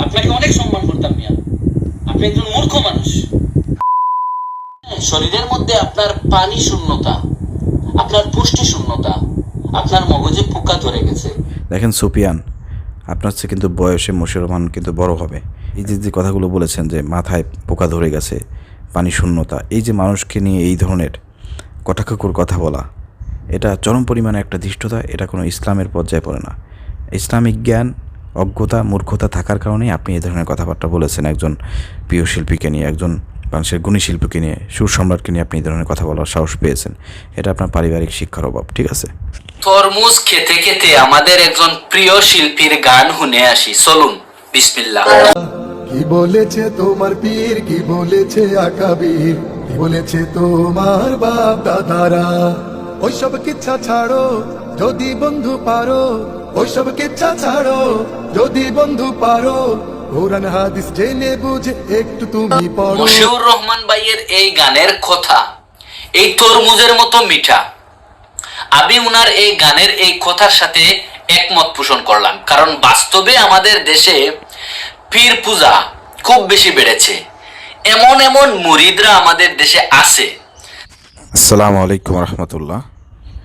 আপনাকে অনেক সম্মান করতাম, মিয়া। আপনি একজন মূর্খ মানুষ। শরীরের মধ্যে আপনার পানি শূন্যতা, আপনার পুষ্টি শূন্যতা, আপনার মগজে পোকা ধরে গেছে। দেখেন সুপিয়ান আপনার চেয়ে কিন্তু বয়সে রহমান কিন্তু বড় হবে। এই যে যে কথাগুলো বলেছেন যে মাথায় পোকা ধরে গেছে, পানি শূন্যতা, এই যে মানুষকে নিয়ে এই ধরনের কটাক্ষকুর কথা বলা, এটা চরম পরিমাণে একটা ধৃষ্টতা, এটা কোনো ইসলামের পর্যায়ে পড়ে না। ইসলামিক জ্ঞান অজ্ঞতা মূর্খতা থাকার কারণেই আপনি এই ধরনের কথাবার্তা বলেছেন। একজন প্রিয় শিল্পীকে নিয়ে একজন মানুষের গুণী শিল্পীকে নিয়ে সুর সম্রাটকে নিয়ে আপনি এই ধরনের কথা বলার সাহস পেয়েছেন। এটা আপনার পারিবারিক শিক্ষার অভাব ঠিক আছে? তরমুজ খেতে খেতে আমাদের একজন প্রিয় শিল্পীর গান শুনে আসি। চলুন বিসমিল্লাহ। কি বলেছে তোমার পীর? কি বলেছে আকাবীর? কি বলেছে তোমার বাপ দাদারা? ওইসব কিচ্ছা ছাড়ো যদি বন্ধু পারো ওইসব কিচ্ছা ছাড়ো যদি বন্ধু পারো কোরআন হাদিস জেনে বুঝে একটু তুমি পড়ো। মশিউর রহমান ভাইয়ের এই গানের কথা এই তরমুজের মতো মিঠা। আমি উনার এই গানের এই কথার সাথে একমত পোষণ করলাম কারণ বাস্তবে আমাদের দেশে পীর পূজা খুব বেশি বেড়েছে। এমন এমন মুরিদরা আমাদের দেশে আছে। আসসালামু আলাইকুম রহমতুল্লাহ।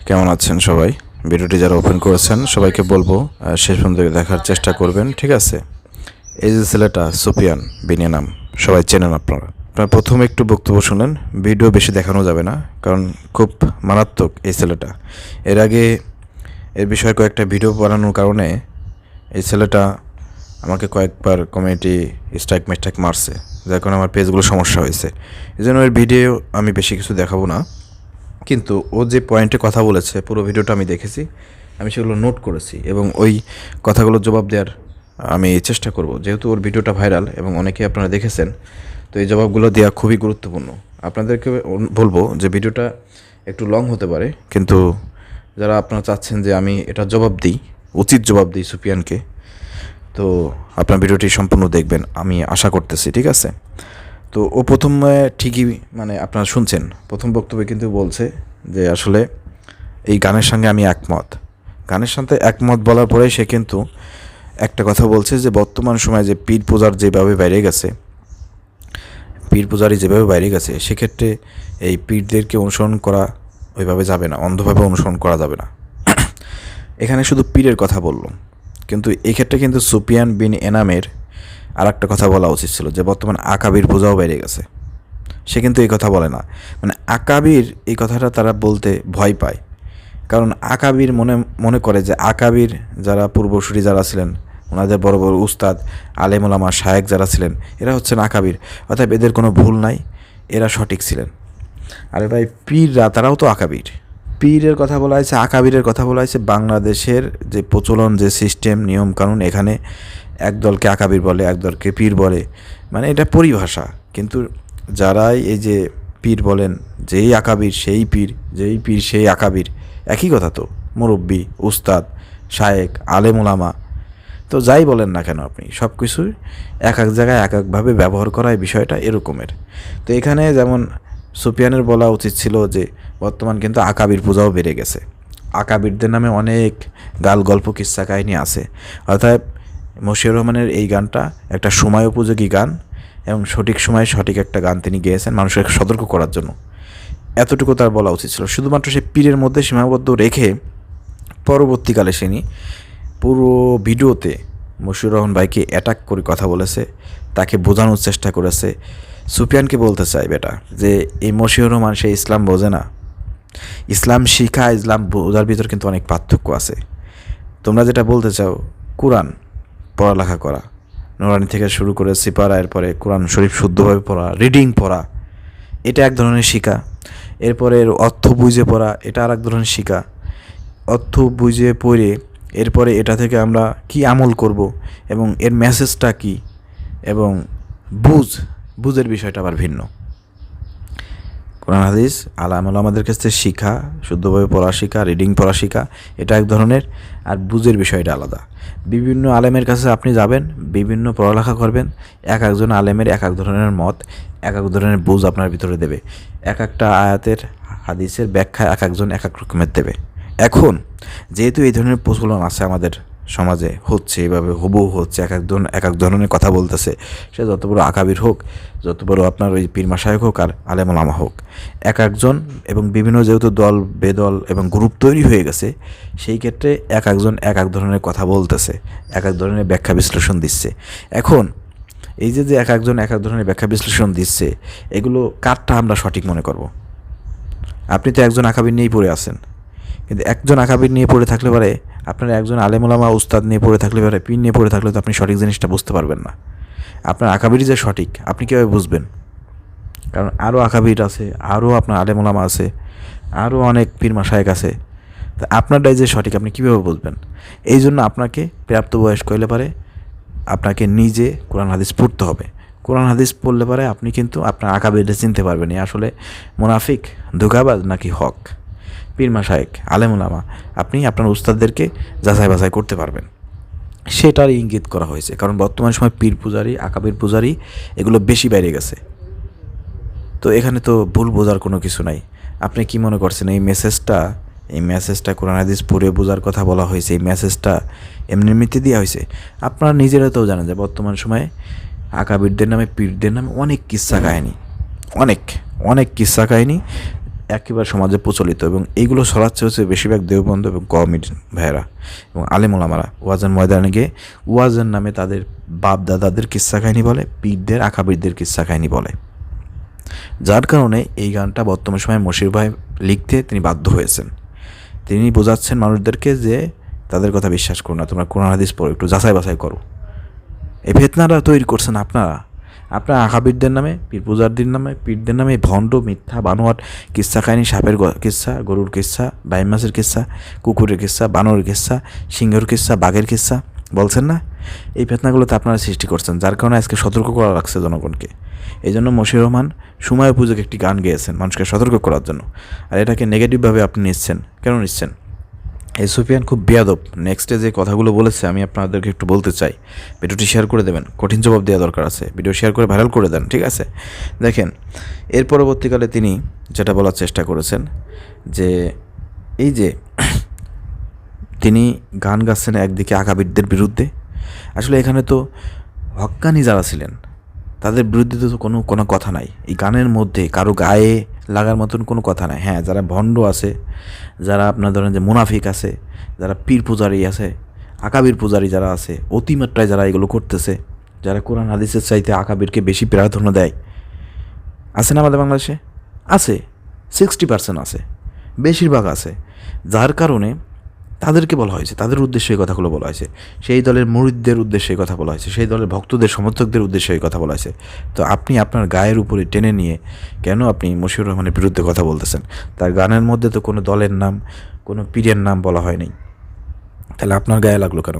কেমন আছেন সবাই? ভিডিওটি যারা ওপেন করেছেন, সবাইকে বলব শেষ পর্যন্ত দেখার চেষ্টা করবেন, ঠিক আছে? এই যে ছেলেটা সুপিয়ান বিনিয়া নাম, সবাই চেনেন আপনারা। আপনারা প্রথমে একটু বক্তব্য শুনেন, ভিডিও বেশি দেখানো যাবে না, কারণ খুব মারাত্মক এই ছেলেটা। এর আগে এর বিষয়ে কয়েকটা ভিডিও বানানোর কারণে এই ছেলেটা আমাকে কয়েকবার কমিউনিটি স্ট্রাইক মিস্ট্রাইক মারছে, যার কারণে আমার পেজগুলো সমস্যা হয়েছে। এই জন্য এর ভিডিও আমি বেশি কিছু দেখাবো না। কিন্তু ও যে পয়েন্টে কথা বলেছে, পুরো ভিডিওটা আমি দেখেছি, আমি সেগুলো নোট করেছি এবং ওই কথাগুলোর জবাব দেওয়ার, আমি চেষ্টা করব। যেহেতু ওর ভিডিওটা ভাইরাল এবং অনেকেই আপনারা দেখেছেন, তো এই জবাবগুলো দেওয়া খুবই গুরুত্বপূর্ণ। আপনাদেরকে বলব যে ভিডিওটা একটু লং হতে পারে, কিন্তু যারা আপনারা চাচ্ছেন যে আমি এটা জবাব দিই, উচিত জবাব দিই সুপিয়ানকে তো আপনার ভিডিওটি সম্পূর্ণ দেখবেন, আমি আশা করতেছি, ঠিক আছে? তো ও প্রথমে ঠিকই মানে আপনারা শুনছেন, প্রথম বক্তব্যে কিন্তু বলছে যে আসলে এই গানের সঙ্গে আমি একমত। গানের সাথে একমত বলার পরে সে কিন্তু একটা কথা বলছে যে বর্তমান সময়ে যে পীর পূজার যেভাবে বাইরে গেছে, পীর পূজারি যেভাবে বাইরে গেছে, সেক্ষেত্রে এই পীরদেরকে অনুসরণ করা ওইভাবে যাবে না, অন্ধভাবে অনুসরণ করা যাবে না। এখানে শুধু পীরের কথা বললাম, কিন্তু এক্ষেত্রে কিন্তু সুপিয়ান বিন এনামের আর একটা কথা বলা উচিত ছিল যে বর্তমান আকাবির পূজাও বেড়ে গেছে। সে কিন্তু এই কথা বলে না। মানে আকাবির এই কথাটা তারা বলতে ভয় পায়। কারণ আকাবির মনে মনে করে যে আকাবির যারা পূর্বসূরি যারা ছিলেন, ওনাদের বড় বড় উস্তাদ, আলেমুলামা শায়েক যারা ছিলেন, এরা হচ্ছেন আকাবির। অর্থাৎ এদের কোনো ভুল নাই, এরা সঠিক ছিলেন। আরে ভাই, পীররা, তারাও তো আকাবির। পীরের কথা বলা হয়েছে, আকাবিরের কথা বলা হয়েছে। বাংলাদেশের যে প্রচলন, যে সিস্টেম, নিয়ম, কানুন এখানে এক দলকে আকাবির বলে, একদলকে পীর বলে। মানে এটা পরিভাষা। কিন্তু যারাই এই যে পীর বলেন, যেই আকাবির সেই পীর, যেই পীর সেই আকাবির, একই কথা তো। মুরব্বী, উস্তাদ, শায়েক আলেমুলামা তো যাই বলেন না কেন আপনি, সব কিছুই এক এক জায়গায় এক একভাবে ব্যবহার করা এই বিষয়টা এরকমের। তো এখানে যেমন সুপিয়ানের বলা উচিত ছিল যে, বর্তমান কিন্তু আকাবির পূজাও বেড়ে গেছে। আকাবিরদের নামে অনেক গাল গল্প কিস্সা কাহিনী আছে। অর্থাৎ মশিউর রহমানের এই গানটা একটা সময় উপযোগী গান এবং সঠিক সময়ে সঠিক একটা গান তিনি গেয়েছেন মানুষকে সতর্ক করার জন্য। এতটুকু তার বলা উচিত ছিল। শুধুমাত্র সে পীরের মধ্যে সীমাবদ্ধ রেখে পরবর্তীকালে তিনি পুরো ভিডিওতে মশিউর রহমান ভাইকে অ্যাটাক করে কথা বলেছে, তাকে বোঝানোর চেষ্টা করেছে। সুফিয়ানকে বলতে চাই বেটা, যে এই মশিউর রহমান সে ইসলাম বোঝে না। ইসলাম শিখা, ইসলাম বোঝার ভিতর কিন্তু অনেক পার্থক্য আছে। তোমরা যেটা বলতে চাও, কোরআন। পড়ালেখা করা। নোরানি থেকে শুরু করে সিপারা, এরপরে কোরআন শরীফ শুদ্ধভাবে পড়া রিডিং পড়া, এটা এক ধরনের শিকা। এরপরে এর অর্থ বুঝে পড়া, এটা আর এক ধরনের শিকা। অর্থ বুঝে পড়ে, এরপরে এটা থেকে আমরা কি আমল করব এবং এর মেসেজটা কি? এবং বুঝ, বুঝের বিষয়টা আবার ভিন্ন। কোরআন, হাদিস, আলামল, আমাদের কাছ থেকে শিখা, শুদ্ধভাবে পড়া শিখা রিডিং পড়া শিখা, এটা এক ধরনের আর বুঝের বিষয়টা আলাদা। বিভিন্ন আলেমের কাছে আপনি যাবেন, বিভিন্ন পড়ালেখা করবেন, এক একজন আলেমের এক এক ধরনের মত, এক এক ধরনের বুঝ আপনার ভিতরে দেবে। এক একটা আয়াতের, হাদিসের ব্যাখ্যা এক একজন এক এক রকমের দেবে। এখন, যেহেতু এই ধরনের প্রচলন আছে আমাদের সমাজে হচ্ছে, এভাবে হুবহু হচ্ছে, এক একজন এক এক ধরনের কথা বলতেছে। সে যত বড় আকাবির হোক, যত বড় আপনার ওই পীর মাসায়ক হোক আর আলেমলামা হোক, এক একজন এবং বিভিন্ন যেহেতু দল, বেদল এবং গ্রুপ তৈরি হয়ে গেছে, সেই ক্ষেত্রে এক একজন এক এক ধরনের কথা বলতেছে, এক এক ধরনের ব্যাখ্যা বিশ্লেষণ দিচ্ছে। এখন, এই যে যে এক একজন এক এক ধরনের ব্যাখ্যা বিশ্লেষণ দিচ্ছে, এগুলো কারটা আমরা সঠিক মনে করব? আপনি তো একজন আকাবির নিয়েই পড়ে আছেন। কিন্তু একজন আকাবির নিয়ে পড়ে থাকলে পারে, আপনার একজন আলেমুলামা উস্তাদ নিয়ে পড়ে থাকলে পারে পিন নিয়ে পড়ে থাকলে তো আপনি সঠিক জিনিসটা বুঝতে পারবেন না। আপনার আকাবিরই যে সঠিক, আপনি কীভাবে বুঝবেন? কারণ আরও আকাবির আছে আরও আপনার আলেমুলামা আছে আরও অনেক পীর মাসায়েক আছে। তা আপনারটাই যে সঠিক, আপনি কীভাবে বুঝবেন? এই জন্য আপনাকে প্রাপ্তবয়স্ক হইলে পারে, আপনাকে নিজে কোরআন হাদিস পড়তে হবে। কোরআন হাদিস পড়লে পারে, আপনি কিন্তু আপনার আকাবিরটা চিনতে পারবেন আসলে মুনাফিক, ধোকাবাজ নাকি হক? পীর মাসায়েক আলেমুলামা আপনি আপনার উস্তাদদেরকে যাচাই বাছাই করতে পারবেন। সেটার ইঙ্গিত করা হয়েছে। কারণ বর্তমান সময় পীর পূজারি, আকাবির পূজারি এগুলো বেশি বেড়ে গেছে। তো এখানে তো ভুল বোঝার কোনো কিছু নাই। আপনি কি মনে করছেন, এই মেসেজটা এই মেসেজটা কোরআন হাদিস পড়ে বোঝার কথা বলা হয়েছে, এই মেসেজটা এমনি এমনিতে দেওয়া হয়েছে? আপনারা নিজেরা তো জানেন যে বর্তমান সময়ে আকাবিরদের নামে, পীরদের নামে অনেক কিস্সা কাহিনী, অনেক অনেক কিস্সা কাহিনী একেবারে সমাজে প্রচলিত এবং এইগুলো ছড়াচ্ছে হচ্ছে বেশিরভাগ দেওবন্ধ এবং কমির ভাইয়েরা এবং আলেমুলামারা ওয়াজের ময়দানে গিয়ে ওয়াজের নামে তাদের বাপ দাদাদের কিস্সা কাহিনী বলে, পীরদের, আকাবিরদের কিস্সা কাহিনী বলে। যার কারণে এই গানটা বর্তমান সময়ে মশির ভাই লিখতে তিনি বাধ্য হয়েছেন। তিনি বোঝাচ্ছেন মানুষদেরকে যে তাদের কথা বিশ্বাস করো না, তোমরা কোরআন হাদিস পড়ো, একটু যাচাই বাছাই করো। এই ফেতনাটা তৈরি করছেন আপনারা। আপনার আকাবিরদের নামে, পীর পূজারদের নামে, পীরদের নামে ভণ্ড, মিথ্যা, বানোয়াট কিস্সা কাহিনী, সাপের কিস্সা গরুর কিস্সা বাইম মাছের কিস্সা কুকুরের কিস্সা বানরের কিস্সা সিংহের কিস্সা বাঘের কিস্সা বলছেন না? এই ফেতনাগুলোতে আপনারা সৃষ্টি করছেন, যার কারণে আজকে সতর্ক করা লাগছে জনগণকে। এই জন্য মশির রহমান সময় উপযোগী একটি গান গেয়েছেন মানুষকে সতর্ক করার জন্য। আর এটাকে নেগেটিভভাবে আপনি নিচ্ছেন। কেন নিচ্ছেন? এই সুফিয়ান খুব বেয়াদব। নেক্সটে যে কথাগুলো বলেছে, আমি আপনাদেরকে একটু বলতে চাই। ভিডিওটি শেয়ার করে দেবেন। কঠিন জবাব দেওয়া দরকার আছে। ভিডিও শেয়ার করে ভাইরাল করে দেন, ঠিক আছে? দেখেন, এর পরবর্তীকালে তিনি যেটা বলার চেষ্টা করেছেন, যে এই যে তিনি গান গাচ্ছেন একদিকে আকাবিরদের বিরুদ্ধে। আসলে এখানে তো হক্কানি যারা ছিলেন, তাদের বিরুদ্ধে তো কোনো কোনো কথা নাই। এই গানের মধ্যে কারও গায়ে লাগার মতন কোনো কথা নাই। হ্যাঁ যারা ভণ্ড আছে, যারা আপনার ধরেন যে মুনাফিক আছে, যারা পীর পূজারি আছে, আকাবির পূজারি যারা আছে, অতিমাত্রায় যারা এগুলো করতেছে, যারা কোরআন হাদিসের চাইতে আকাবিরকে বেশি প্রাধান্য দেয়, আছে না আমাদের বাংলাদেশে? আছে সিক্সটি পার্সেন্ট আছে, বেশিরভাগ আছে। যার কারণে তাদেরকে বলা হয়েছে, তাদের উদ্দেশ্যে এই কথাগুলো বলা হয়েছে। সেই দলের মুরিদদের উদ্দেশ্যে এই কথা বলা হয়েছে, সেই দলের ভক্তদের, সমর্থকদের উদ্দেশ্যে এই কথা বলা হয়েছে। তো আপনি আপনার গায়ের উপরে টেনে নিয়ে কেন আপনি মশিউর রহমানের বিরুদ্ধে কথা বলতেছেন? তার গানের মধ্যে তো কোনো দলের নাম, কোনো পীরের নাম বলা হয়নি তাহলে আপনার গায়ে লাগল কেন?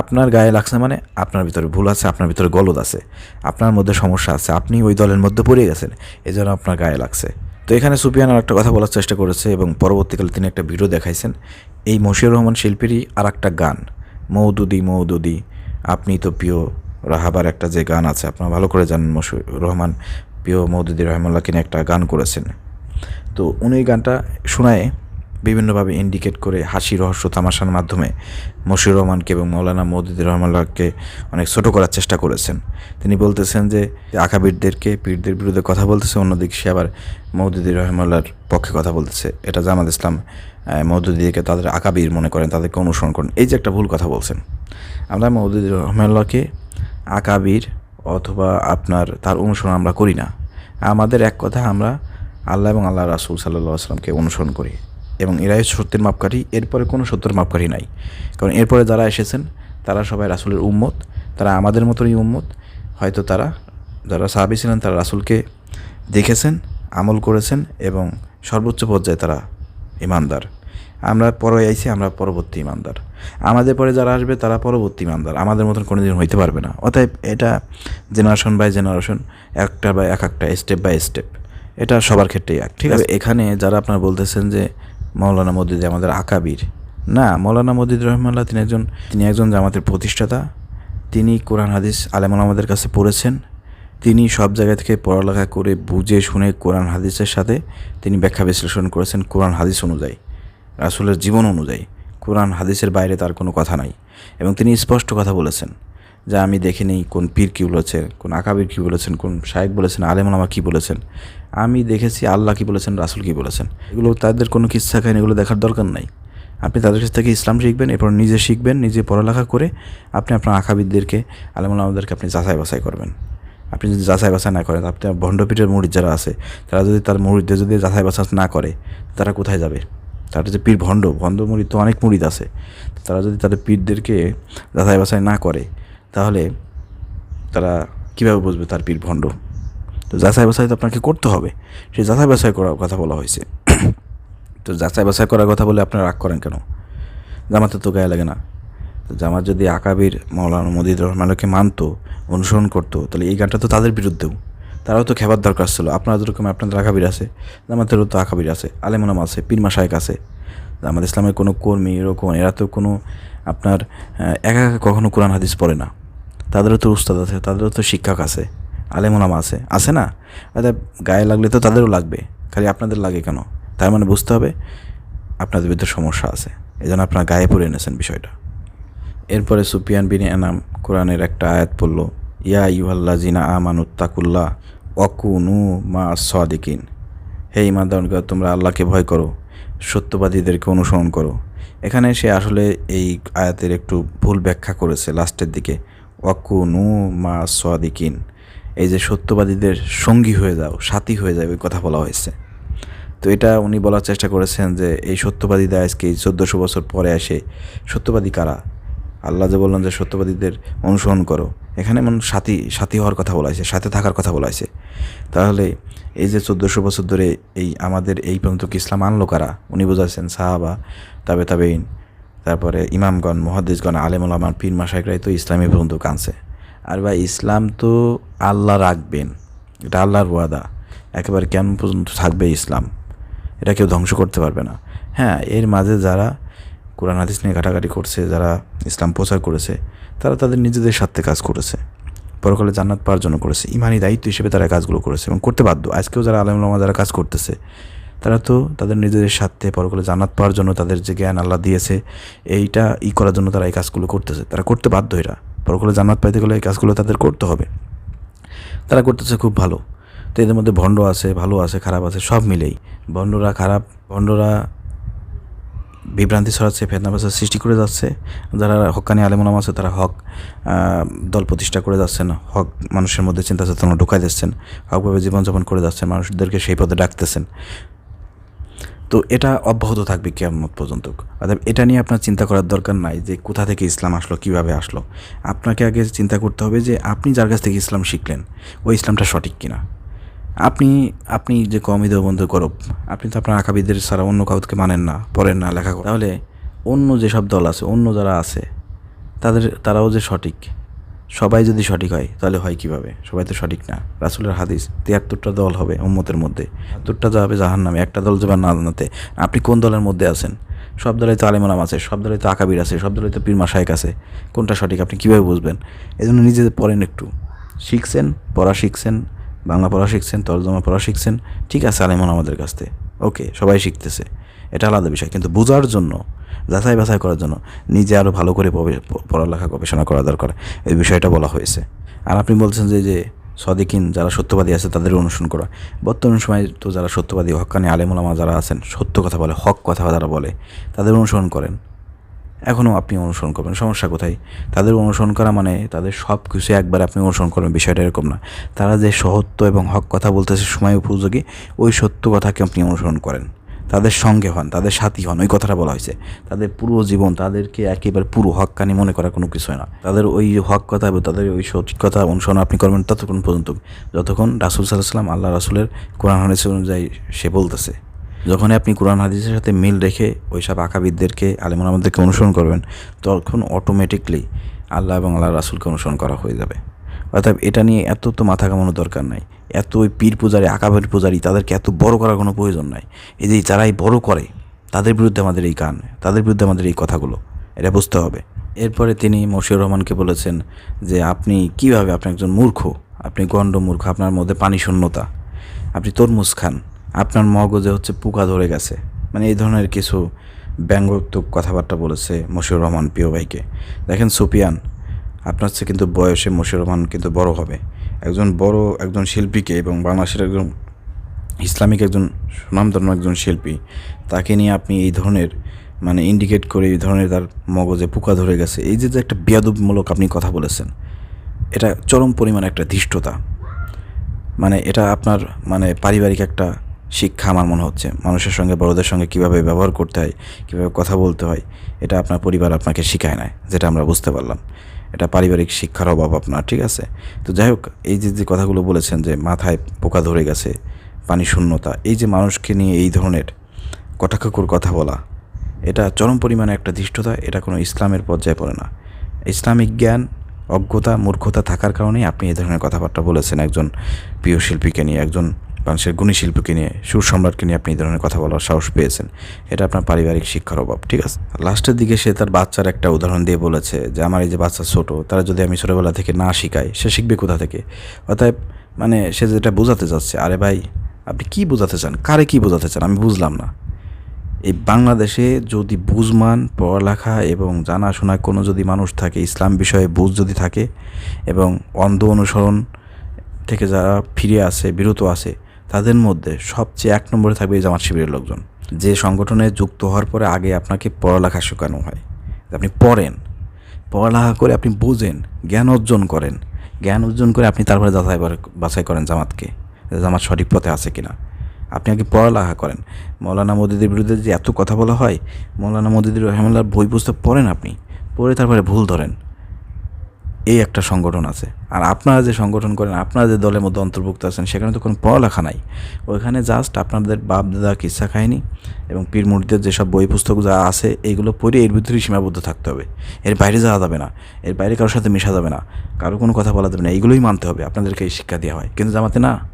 আপনার গায়ে লাগছে মানে আপনার ভিতরে ভুল আছে, আপনার ভিতরে গলদ আছে, আপনার মধ্যে সমস্যা আছে, আপনি ওই দলের মধ্যে পড়ে গেছেন, এজন্য আপনার গায়ে লাগছে। তো এখানে সুপিয়ান আর একটা কথা বলার চেষ্টা করেছে এবং পরবর্তীকালে তিনি একটা ভিডিও দেখাইছেন। এই মশিউর রহমান শিল্পীরই আর একটা গান, মৌদুদি মৌদুদি, আপনি তো প্রিয় রাহাবার একটা যে গান আছে, আপনারা ভালো করে জানেন মশিউর রহমান প্রিয় মৌদুদি রহমাল্লাহ কিনে একটা গান করেছেন। তো উনি গানটা শোনায় বিভিন্নভাবে ইন্ডিকেট করে হাসি, রহস্য, তামাশার মাধ্যমে মশিউর রহমানকে এবং মৌলানা মৌদুদুর রহমানকে অনেক ছোট করার চেষ্টা করেছেন। তিনি বলতেছেন যে, আকাবিরদেরকে, পীরদের বিরুদ্ধে কথা বলতেছে, অন্যদিকে সে আবার মৌদুদি রহমাল্লার পক্ষে কথা বলতেছে। এটা জামাত ইসলাম মৌদুদিকে তাদের আকাবির মনে করেন, তাদেরকে অনুসরণ করেন। এই যে একটা ভুল কথা বলছেন। আমরা মৌদুদি রহমাল্লাহকে আকাবির অথবা আপনার তার অনুসরণ আমরা করি না। আমাদের এক কথা আমরা আল্লাহ এবং আল্লাহ রাসুল সাল্লাহ আসলামকে অনুসরণ করি। এবং এরাই সত্যের মাপকাঠি। এরপরে কোনো সত্যের মাপকাঠি নাই। কারণ এরপরে যারা এসেছেন তারা সবাই রাসুলের উম্মত। তারা আমাদের মতনই উম্মত। হয়তো তারা যারা সাহাবি ছিলেন তারা রাসুলকে দেখেছেন আমল করেছেন এবং সর্বোচ্চ পর্যায়ে তারা ইমানদার। আমরা পরে আইছি আমরা পরবর্তী ইমানদার। আমাদের পরে যারা আসবে তারা পরবর্তী ইমানদার। আমাদের মতন কোনো দিন হইতে পারবে না। অতএব এটা জেনারেশন বাই জেনারেশন একটা বাই এক একটা স্টেপ বাই স্টেপ এটা সবার ক্ষেত্রেই এক। ঠিক আছে। এখানে যারা আপনারা বলতেছেন যে মৌলানা মদিদ আমাদের আকাবির। না মৌলানা মদিদ রহমাল্লাহ তিনি একজন তিনি একজন জামাতের প্রতিষ্ঠাতা। তিনি কোরআন, হাদিস আলেমন আমাদের কাছে পড়েছেন। তিনি সব জায়গা থেকে পড়ালেখা করে বুঝে শুনে কোরআন, হাদিসের সাথে তিনি ব্যাখ্যা বিশ্লেষণ করেছেন কোরআন, হাদিস অনুযায়ী, রাসুলের জীবন অনুযায়ী। কোরআন, হাদিসের বাইরে তার কোনো কথা নাই এবং তিনি স্পষ্ট কথা বলেছেন। যে আমি দেখিনি কোন পীর কী বলেছে কোন আকাবির কী বলেছেন, কোন শায়েক বলেছেন, আলেমালামা কী বলেছেন। আমি দেখেছি আল্লাহ কী বলেছেন, রাসুল কী বলেছেন। এগুলো তাদের কোনো কিচ্ছা কাহিনী, এগুলো দেখার দরকার নাই। আপনি তাদের কাছ থেকে ইসলাম শিখবেন, এরপর নিজে শিখবেন, নিজে পড়ালেখা করে আপনি আপনার আঁকাবিদদেরকে, আলেমালামাদেরকে আপনি যাচাই বাছাই করবেন। আপনি যদি যাচাই বাছাই না করেন, আপনি ভণ্ডপীঠের মুড়িদ যারা আছে, তারা যদি তার মুড়িদদের যদি যাচাই বাছাই না করে, তারা কোথায় যাবে? তারা যে পীর ভণ্ড ভণ্ড মুড়িদ তো অনেক মুড়িদ আছে। তারা যদি তাদের পীরদেরকে যাচাই বাছাই না করে তাহলে তারা কীভাবে বুঝবে তার পীর ভণ্ড? তো যাচাই বাছাই তো আপনাকে করতে হবে। সেই যাচাই বাছাই করার কথা বলা হয়েছে। তো যাচাই বাছাই করার কথা বলে আপনারা রাগ করেন কেন? জামাতে তো গায়ে লাগে না। তো জামাত যদি আকাবির মৌলানা মদিদ রহমানকে মানতো, অনুসরণ করতো, তাহলে এই গানটা তো তাদের বিরুদ্ধেও। তারাও তো খেবার দরকার ছিল। আপনারা যেরকম আপনাদের আকাবির আছে। জামাতেরও তো আকাবির আছে। আলেমনাম আছে পীরমা শায়েক আছে। জামাত ইসলামের কোনো কর্মী এরকম এরা তো কোনো আপনার একা একা কখনো কোরআন, হাদিস পড়ে না। তাদেরও তো উস্তাদ আছে, তাদেরও তো শিক্ষক আছে আলেমনাম আছে আছে না? অর্থাৎ গায়ে লাগলে তো তাদেরও লাগবে, খালি আপনাদের লাগে কেন? তার মানে বুঝতে হবে আপনাদের ভিতরে সমস্যা আছে এই জন্য আপনারা গায়ে পড়ে এনেছেন বিষয়টা। এরপরে সুপিয়ান বিন এনাম কোরআনের একটা আয়াত পড়ল, ইয়া ইউহাল্লা জিনা আমানুত্তাকুল্লাহ অকুনু মা সাদিকিন। হে ইমানদারগণ তোমরা আল্লাহকে ভয় করো, সত্যবাদীদেরকে অনুসরণ করো। এখানে সে আসলে এই আয়াতের একটু ভুল ব্যাখ্যা করেছে, লাস্টের দিকে। অকুনু মা সাদিকিন। এই যে সত্যবাদীদের সঙ্গী হয়ে যাও, সাথী হয়ে যাও, এই কথা বলা হয়েছে। তো এটা উনি বলার চেষ্টা করেছেন যে, এই সত্যবাদীরা আজকে এই চোদ্দোশো বছর পরে আসে, সত্যবাদী কারা? আল্লাহ যে বললেন যে, সত্যবাদীদের অনুসরণ করো। এখানে মানে সাথী সাথী হওয়ার কথা বলা হয়েছে, সাথে থাকার কথা বলা হয়েছে। তাহলে এই যে চোদ্দোশো বছর ধরে এই আমাদের এই পর্যন্ত কি ইসলাম আনলো কারা? উনি বোঝাচ্ছেন সাহাবা, তাবে তাবেইন তারপরে ইমামগণ মহাদিসগণ আলেমুল আমার পীর মাসাইকরাই তো ইসলামী পর্যন্ত কানছে আর ভাই, ইসলাম তো আল্লাহ রাখবেন, এটা আল্লাহর ওয়াদা। একেবারে কেমন পর্যন্ত থাকবে ইসলাম? এটা কেউ ধ্বংস করতে পারবে না। হ্যাঁ এর মাঝে যারা কোরআন, হাদিস নিয়ে ঘাটাঘাটি করছে, যারা ইসলাম প্রচার করেছে, তারা তাদের নিজেদের স্বার্থে কাজ করেছে। পরকালে জান্নাত পাওয়ার জন্য করেছে। ইমানি দায়িত্ব হিসেবে তারা কাজগুলো করেছে এবং করতে বাধ্য। আজকেও যারা আলমুলামা যারা কাজ করতেছে তারা তো তাদের নিজেদের স্বার্থে পরকালে জান্নাত পাওয়ার জন্য তাদের যে জ্ঞান আল্লাহ দিয়েছে, এইটা ই করার জন্য তারা এই কাজগুলো করতেছে। তারা করতে বাধ্য এরা। পরকালে জান্নাত পাইতে গেলে এই কাজগুলো তাদের করতে হবে। তারা করতেছে খুব ভালো। তো এদের মধ্যে ভণ্ড আছে, ভালো আছে, খারাপ আছে, সব মিলেই। ভণ্ডরা খারাপ, ভণ্ডরা বিভ্রান্তি ছড়াচ্ছে, ফেতনা ফাসাদ সৃষ্টি করে যাচ্ছে। যারা হকানি আলেমুলাম আছে, তারা হক দল প্রতিষ্ঠা করে যাচ্ছেন, হক মানুষের মধ্যে চিন্তা চেতনা ঢুকাই দিচ্ছেন, হকভাবে জীবনযাপন করে যাচ্ছেন, মানুষদেরকে সেই পদে ডাকতেছেন। তো এটা অব্যাহত থাকবে কেমন পর্যন্ত। অর্থাৎ এটা নিয়ে আপনার চিন্তা করার দরকার নাই যে কোথা থেকে ইসলাম আসলো, কীভাবে আসলো। আপনাকে আগে চিন্তা করতে হবে যে আপনি যার কাছ থেকে ইসলাম শিখলেন, ওই ইসলামটা সঠিক কিনা। আপনি আপনি যে কমি বন্ধু করব আপনি তো আপনার আঁকাবিদের ছাড়া অন্য কাউকে মানেন না, পড়েন না লেখা তাহলে অন্য যেসব দল আছে, অন্য যারা আছে, তাদের, তারাও যে সঠিক সবাই যদি সঠিক হয়, তাহলে হয় কীভাবে? সবাই তো সঠিক না। রাসুলের হাদিস, তিয়াত্তরটা দল হবে উম্মতের মধ্যে। তিয়াত্তরটা যাবে জাহান নামে একটা দল যাবে না জানাতে আপনি কোন দলের মধ্যে আছেন? সব দলে তো আলেমনাম আছে, সব দলে তো আকাবির আছে, সব দলে তো পীর মাসায়েক আছে। কোনটা সঠিক আপনি কীভাবে বুঝবেন? এই জন্য নিজে পড়েন একটু। শিখছেন, পড়া শিখছেন, বাংলা পড়া শিখছেন, তর্জমা পড়া শিখছেন, ঠিক আছে আলেমন আমাদের কাছ থেকে। ওকে, সবাই শিখতেছে। এটা আলাদা বিষয়। কিন্তু বোঝার জন্য যাচাই বাছাই করার জন্য নিজে আরও ভালো করে পড়ালেখা গবেষণা করা দরকার। এই বিষয়টা বলা হয়েছে। আর আপনি বলছেন যে যে সদিকিন যারা সত্যবাদী আছে তাদের অনুসরণ করা। বর্তমান সময় তো যারা সত্যবাদী, হকানি আলেমুলামা যারা আছেন, সত্য কথা বলে, হক কথা যারা বলে, তাদের অনুসরণ করেন। এখনও আপনি অনুসরণ করবেন, সমস্যা কোথায়? তাদের অনুসরণ করা মানে তাদের সব কিছু একবার আপনি অনুসরণ করবেন, বিষয়টা এরকম না। তারা যে সত্য এবং হক কথা বলতেছে সময় উপযোগী, ওই সত্য কথাকে আপনি অনুসরণ করেন। তাদের সঙ্গে হন, তাদের সাথী হন, ওই কথাটা বলা হয়েছে। তাদের পুরো জীবন তাদেরকে একেবারে পুরো হক্কানি মনে করার কোনো কিছু না। তাদের ওই হক কথা এবং তাদের ওই সঠিক কথা অনুসরণ আপনি করবেন ততক্ষণ পর্যন্ত, যতক্ষণ রাসুল সাল্লাহ আল্লাহ রাসুলের কোরআন হাদিস অনুযায়ী সে বলতেছে। যখন আপনি কোরআন হাদিসের সাথে মিল রেখে ওই সব আঁকাবিদদেরকে আলিমন আমাদেরকে অনুসরণ করবেন, তখন অটোমেটিকলি আল্লাহ এবং আল্লাহ রাসুলকে অনুসরণ করা হয়ে যাবে। অর্থাৎ এটা নিয়ে এত তো মাথা কামানোর দরকার নাই। এত ওই পীর পূজারী, আকাবের পূজারী, তাদেরকে এত বড় করার কোনো প্রয়োজন নাই। এই যে যারাই বড় করে, তাদের বিরুদ্ধে আমাদের এই গান তাদের বিরুদ্ধে আমাদের এই কথাগুলো, এটা বুঝতে হবে। এরপরে তিনি মশিউর রহমানকে বলেছেন যে, আপনি কীভাবে, আপনি একজন মূর্খ, আপনি গণ্ড মূর্খ, আপনার মধ্যে পানি শূন্যতা, আপনি তরমুজ খান, আপনার মগজে হচ্ছে পোকা ধরে গেছে। মানে এই ধরনের কিছু ব্যঙ্গত্মক কথাবার্তা বলেছে মশিউর রহমান প্রিয় ভাইকে। দেখেন সুপিয়ান আপনার হচ্ছে কিন্তু বয়সে মশিউর রহমান কিন্তু বড় হবে। একজন বড় একজন শিল্পীকে এবং বাংলাদেশের একজন ইসলামিক একজন সুনামধন্য একজন শিল্পী, তাকে নিয়ে আপনি এই ধরনের মানে ইন্ডিকেট করে এই ধরনের তার মগজে পোকা ধরে গেছে। এই যে একটা বিয়াদবমূলক আপনি কথা বলেছেন, এটা চরম পরিমাণে একটা ধৃষ্টতা। মানে এটা আপনার মানে পারিবারিক একটা শিক্ষা আমার মনে হচ্ছে। মানুষের সঙ্গে, বড়দের সঙ্গে কীভাবে ব্যবহার করতে হয়, কীভাবে কথা বলতে হয়, এটা আপনার পরিবার আপনাকে শেখায় না যেটা আমরা বুঝতে পারলাম। এটা পারিবারিক শিক্ষার অভাব আপনার, ঠিক আছে? তো যাই হোক, এই যে যে কথাগুলো বলেছেন যে মাথায় পোকা ধরে গেছে, পানি শূন্যতা, এই যে মানুষকে নিয়ে এই ধরনের কটাক্ষকুর কথা বলা, এটা চরম পরিমাণে একটা ধৃষ্টতা, এটা কোনো ইসলামের পর্যায়ে পড়ে না। ইসলামিক জ্ঞান, অজ্ঞতা, মূর্খতা থাকার কারণেই আপনি এই ধরনের কথাবার্তা বলেছেন একজন প্রিয় শিল্পীকে নিয়ে, একজন মানুষের গুণী শিল্পীকে নিয়ে, সুর সম্রাটকে নিয়ে আপনি এই ধরনের কথা বলার সাহস পেয়েছেন। এটা আপনার পারিবারিক শিক্ষার অভাব, ঠিক আছে? লাস্টের দিকে সে তার বাচ্চার একটা উদাহরণ দিয়ে বলেছে যে, আমার এই যে বাচ্চা ছোট, তারা যদি আমি ছোটোবেলা থেকে না শিখাই, সে শিখবে কোথা থেকে? অতএব মানে সে যেটা বোঝাতে যাচ্ছে আরে ভাই, আপনি কি বোঝাতে চান? কারে কি বোঝাতে চান? আমি বুঝলাম না। এই বাংলাদেশে যদি বুঝমান, পড়ালেখা এবং জানাশোনা কোনো যদি মানুষ থাকে, ইসলাম বিষয়ে বুঝ যদি থাকে এবং অন্ধ অনুসরণ থেকে যারা ফিরে আসে, বিরত আছে তাদের মধ্যে সবচেয়ে এক নম্বরে থাকবে এই জামাত শিবিরের লোকজন। যে সংগঠনে যুক্ত হওয়ার পরে আগে আপনাকে পড়ালেখা শেখানো হয়। আপনি পড়েন। পড়ালেখা করে আপনি বোঝেন, জ্ঞান অর্জন করেন। জ্ঞান অর্জন করে আপনি তারপরে যাচাই বাছাই করেন জামাতকে জামাত সঠিক পথে আছে কিনা। আপনি আগে পড়ালেখা করেন। মৌলানা মোদিদের বিরুদ্ধে যে এত কথা বলা হয়, মৌলানা মোদিদের রহমাল্লার বই পুস্তক পড়েন আপনি, পড়ে তারপরে ভুল ধরেন। এই একটা সংগঠন আছে। আর আপনারা যে সংগঠন করেন, আপনারা যে দলের মধ্যে অন্তর্ভুক্ত আছেন, সেখানে তো কোনো পড়ালেখা নাই। ওইখানে জাস্ট আপনাদের বাপ দাদা কিসা কাহিনী এবং পীর মুরিদের যেসব বই পুস্তক যা আছে এইগুলো পড়ে এর ভিতরেই সীমাবদ্ধ থাকতে হবে। এর বাইরে যাওয়া যাবে না। এর বাইরে কারোর সাথে মেশা যাবে না। কারও কোনো কথা বলা যাবে না। এইগুলোই মানতে হবে। আপনাদেরকে এই শিক্ষা দেওয়া হয়। কিন্তু জামাতে না।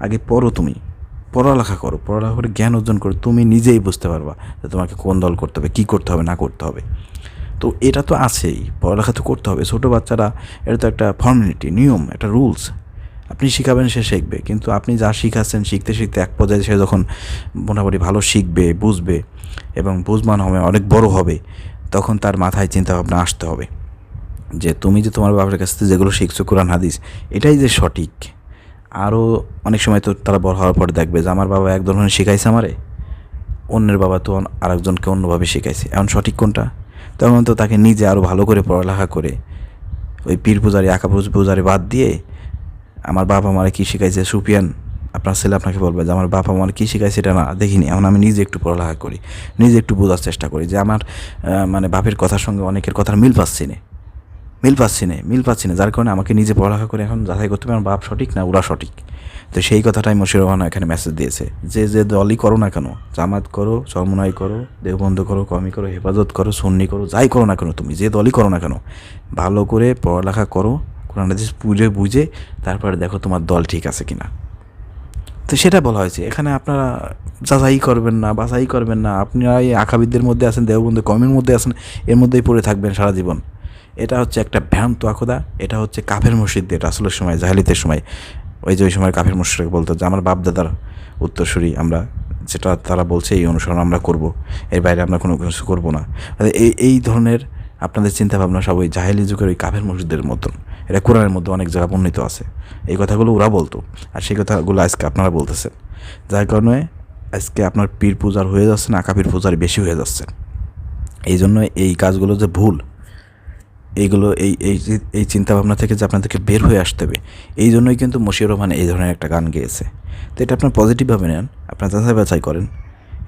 আগে পড়ো তুমি। পড়ালেখা করো। পড়ালেখা করে জ্ঞান অর্জন করো। তুমি নিজেই বুঝতে পারবা যে তোমাকে কোন দল করতে হবে, কী করতে হবে, না করতে হবে। তো এটা তো আছেই, পড়ালেখা তো করতে হবে। ছোটো বাচ্চারা, এটা তো একটা ফর্মালিটি নিয়ম, একটা রুলস আপনি শিখাবেন, সে শিখবে। কিন্তু আপনি যা শিখাচ্ছেন, শিখতে শিখতে এক পর্যায়ে সে যখন মোটামুটি ভালো শিখবে, বুঝবে এবং বুঝমান হবে, অনেক বড় হবে, তখন তার মাথায় চিন্তা ভাবনা আসতে হবে। যে তুমি যে তোমার বাবার কাছ থেকে যেগুলো শিখছো, কোরআন, হাদিস, এটাই যে সঠিক। আরও অনেক সময় তো তারা বড় হওয়ার পর দেখবে যে, আমার বাবা এক ধরনের শিখাইছে আমারে, অন্যের বাবা তো আরেকজনকে অন্যভাবে শিখাইছে। এখন সঠিক কোনটা? তখন তো তাকে নিজে আরও ভালো করে পড়ালেখা করে ওই পীর পূজারি, আঁকা পূজারি বাদ দিয়ে আমার বাবা আমার কী শিখাইছে? সুপিয়ান আপনার ছেলে আপনাকে বলবে যে, আমার বাবা আমার কী শিখাইছে এটা না, দেখিনি। এখন আমি নিজে একটু পড়ালেখা করি, নিজে একটু বোঝার চেষ্টা করি। যে আমার মানে বাপের কথার সঙ্গে অনেকের কথার মিল পাচ্ছি না, মিল পাচ্ছি না, মিল পাচ্ছি না। যার কারণে আমাকে নিজে পড়ালেখা করে এখন যাচাই করতে হবে, আমার বাপ সঠিক না ওরা সঠিক? তো সেই কথাটাই মশির রহমান এখানে মেসেজ দিয়েছে। যে যে দলই করো না কেন, জামাত করো চরমনাই করো দেওবন্ধ করো কমি করো, হেফাজত করো, সন্নি করো, যাই করো না কেন তুমি, যে দলই করো না কেন, ভালো করে পড়ালেখা করো, কোরআন, হাদিস বুঝে বুঝে, তারপরে দেখো তোমার দল ঠিক আছে কিনা। তো সেটা বলা হয়েছে। এখানে আপনারা যাচাই করবেন না, বাছাই করবেন না। আপনারা এই আঁকাবিদদের মধ্যে আছেন দেওবন্ধু কমের মধ্যে আছেন, এর মধ্যেই পড়ে থাকবেন সারা জীবন। এটা হচ্ছে একটা ভ্রান্ত আকদা, এটা হচ্ছে কাফের মসজিদদের আসলের সময় জাহালিতের সময়। ওই যে ওই সময় কাফের মুশ্রিক বলতো যে, আমার বাপদাদার উত্তরসূরি আমরা, যেটা তারা বলছে এই অনুসরণ আমরা করব। এর বাইরে আমরা কোনো কিছু করব না। এই এই ধরনের আপনাদের চিন্তাভাবনা সব ওই জাহেলি যুগের ওই কাফের মসজিদের মতন। এটা কোরআনের মধ্যে অনেক জায়গা বর্ণিত আছে। এই কথাগুলো ওরা বলতো। আর সেই কথাগুলো আজকে আপনারা বলতেছেন। যার কারণে আজকে আপনার পীর পূজার হয়ে যাচ্ছে না পীর পূজার বেশি হয়ে যাচ্ছে। এই জন্য এই কাজগুলো যে ভুল এইগুলো, এই এই এই চিন্তাভাবনা থেকে যে আপনাদেরকে বের হয়ে আসতে হবে, এই জন্যই কিন্তু মশিউর রহমান এই ধরনের একটা গান গেয়েছে। তো এটা আপনার পজিটিভভাবে নেন, আপনার যাচাই বাছাই করেন।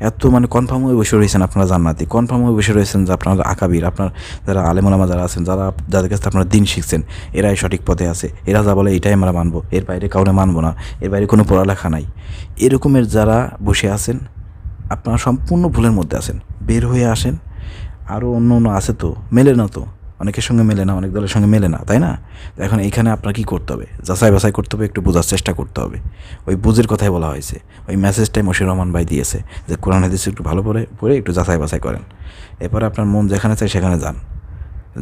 এত মানে কনফার্ম হয়ে বসে রয়েছেন আপনারা জান্নাতি কনফার্ম হয়ে বসে রয়েছেন যে আপনারা আকাবির, আপনার যারা আলেমালামা যারা আছেন, যারা যাদের কাছে আপনারা দিন শিখছেন, এরাই সঠিক পথে আছে। এরা যা বলে এটাই আমরা মানবো, এর বাইরে কাউরে মানবো না, এর বাইরে কোনো পড়ালেখা নাই। এরকমের যারা বসে আছেন, আপনারা সম্পূর্ণ ভুলের মধ্যে আছেন। বের হয়ে আসেন আরও অন্য অন্য আছে তো, মেলে না তো। অনেকের সঙ্গে মেলে না, অনেক দলের সঙ্গে মেলে না, তাই না? এখন এইখানে আপনার কী করতে হবে? যাচাই বাছাই করতে হবে, একটু বোঝার চেষ্টা করতে হবে। ওই বুঝের কথাই বলা হয়েছে। ওই মেসেজটাই মশির রহমান ভাই দিয়েছে যে, কোরআন হাদিস একটু ভালো করে পড়ে একটু যাচাই বাছাই করেন। এরপরে আপনার মন যেখানে চাই সেখানে যান।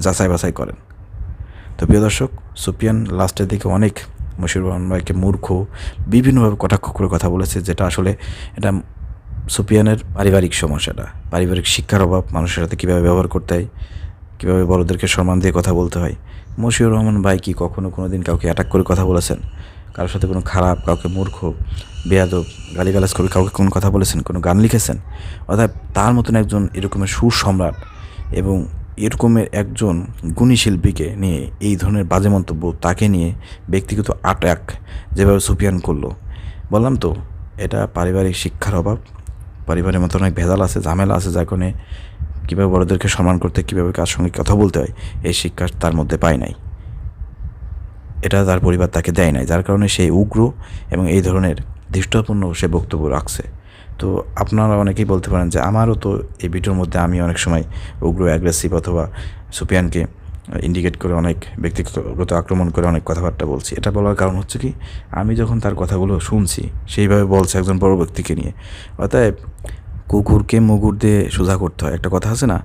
যাচাই বাছাই করেন। তো প্রিয় দর্শক সুপিয়ান লাস্টের দিকে অনেক মশির রহমান ভাইকে মূর্খ, বিভিন্নভাবে কটাক্ষ করে কথা বলেছে, যেটা আসলে এটা সুপিয়ানের পারিবারিক সমস্যাটা। পারিবারিক শিক্ষার অভাব মানুষের সাথে কীভাবে ব্যবহার করতে হয় কীভাবে বড়দেরকে সম্মান দিয়ে কথা বলতে হয়? মশিউর রহমান ভাই কি কখনো কোনো দিন কাউকে অ্যাটাক করে কথা বলেছেন? কারোর সাথে কোনো খারাপ, কাউকে মূর্খ, বেয়াদব, গালিগালাজ করে কাউকে কোনো কথা বলেছেন? কোনো গান লিখেছেন? অর্থাৎ তার মতন একজন এরকমের সুর সম্রাট এবং এরকমের একজন গুণী শিল্পীকে নিয়ে এই ধরনের বাজে মন্তব্য তাকে নিয়ে ব্যক্তিগত আট্যাক যেভাবে সুপিয়ান করল। বললাম তো, এটা পারিবারিক শিক্ষার অভাব। পরিবারের মতো অনেক ভেজাল আছে, ঝামেলা আছে, যার কারণে কীভাবে বড়দেরকে সম্মান করতে, কীভাবে কার সঙ্গে কথা বলতে হয়, এই শিক্ষা তার মধ্যে পায় নাই। এটা তার পরিবার তাকে দেয় নাই। যার কারণে সে উগ্র এবং এই ধরনের দৃষ্টপূর্ণ সে বক্তব্য রাখছে। তো আপনারা অনেকেই বলতে পারেন যে আমারও তো এই ভিডিওর মধ্যে আমি অনেক সময় উগ্র অ্যাগ্রেসিভ অথবা সুপিয়ানকে ইন্ডিকেট করে অনেক ব্যক্তিগত আক্রমণ করে অনেক কথাবার্তা বলছি। এটা বলার কারণ হচ্ছে কি, আমি যখন তার কথাগুলো শুনছি, সেইভাবে বলছে একজন বড় ব্যক্তিকে নিয়ে। অতএব কুকুরকে মুগুর দিয়ে সোজা করতে হয়। একটা কথা আছে না?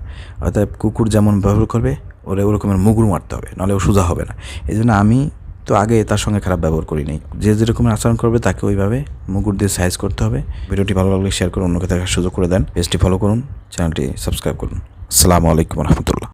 অর্থাৎ কুকুর যেমন ব্যবহার করবে, ওরে ওরকমের মুগুর মারতে হবে, নাহলে ও সোজা হবে না। এই জন্য আমি তো আগে তার সঙ্গে খারাপ ব্যবহার করি নাই। যে যেরকম আচরণ করবে, তাকে ওইভাবে মুগুর দিয়ে সাইজ করতে হবে। ভিডিওটি ভালো লাগলে শেয়ার করুন, অন্যকে দেখার সুযোগ করে দেন। পেজটি ফলো করুন চ্যানেলটি সাবস্ক্রাইব করুন। আসসালামু আলাইকুম রহমতুল্লাহ।